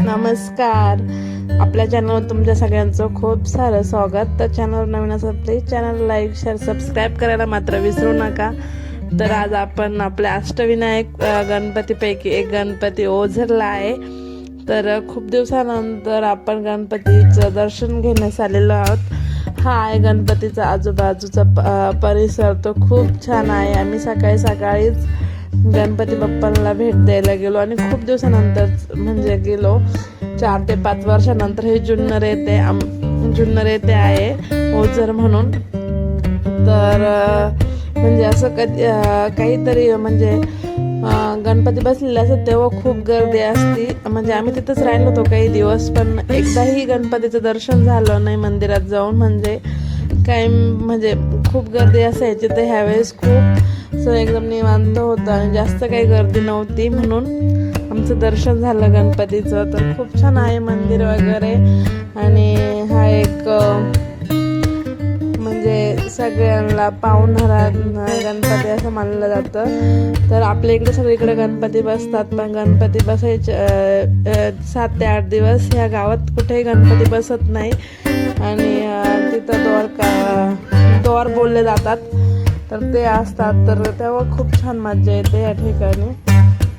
नमस्कार. आपल्या चॅनलवर तुमच्या सगळ्यांचं खूप सारं स्वागत. तर चॅनल नवीन असं please channel like share subscribe करायला मात्र विसरू नका. तर आज आपण आपल्या अष्टविनायक गणपतीपैकी एक गणपती ओझरला आहे. तर खूप दिवसानंतर आपण गणपतीचं दर्शन घेण्यास आलेलो आहोत. हा आहे गणपतीचा आजूबाजूचा प- परिसर. तो खूप छान आहे. आम्ही सकाळी सकाळीच गणपती बाप्पांना भेट द्यायला गेलो आणि खूप दिवसानंतर म्हणजे गेलो. चार ते पाच वर्षानंतर हे जुन्नर येते आम- जुन्नर येथे आहे ओझर म्हणून. तर म्हणजे असं कधी काहीतरी म्हणजे गणपती बसलेले असत तेव्हा खूप गर्दी असती. म्हणजे आम्ही तिथंच राहिलो होतो काही दिवस पण एकदाही गणपतीचं दर्शन झालं नाही मंदिरात जाऊन. म्हणजे काही म्हणजे खूप गर्दी असायची तर ह्यावेळेस खूप असं एकदम निवांत होतं आणि जास्त काही गर्दी नव्हती म्हणून आमचं दर्शन झालं गणपतीचं. तर खूप छान आहे मंदिर वगैरे. आणि हा एक म्हणजे सगळ्यांना पाहुणारा गणपती असं मानलं जातं. तर आपल्या इकडे सगळीकडे गणपती बसतात पण गणपती बसायचे सात ते आठ दिवस ह्या गावात कुठेही गणपती बसत नाही. आणि तिथं द्वार का द्वार बोलले जातात. तर ते असतात. तर तेव्हा खूप छान मजा येते या ठिकाणी.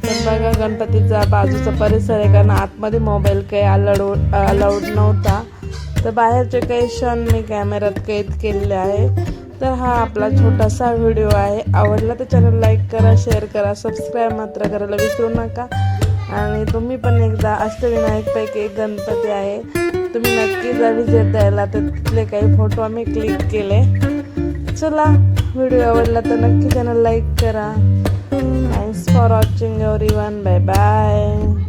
तर बघा गणपतीचा बाजूचा परिसर आहे कारण आतमध्ये मोबाईल काही अलाउड अलाउड नव्हता. तर बाहेरचे काही क्षण मी कॅमेऱ्यात कैद केलेले आहे तर हा आपला छोटासा व्हिडिओ आहे. आवडला तर चॅनल लाईक करा शेअर करा सबस्क्राईब मात्र करायला विसरू नका. आणि तुम्ही पण एकदा अष्टविनायकपैकी एक गणपती आहे. तुम्ही नक्की जा विजेत द्यायला तर तिथले काही फोटो आम्ही क्लिक केले. चला व्हिडिओ आवडला तर नक्की चॅनल लाईक करा. Thanks for watching everyone bye bye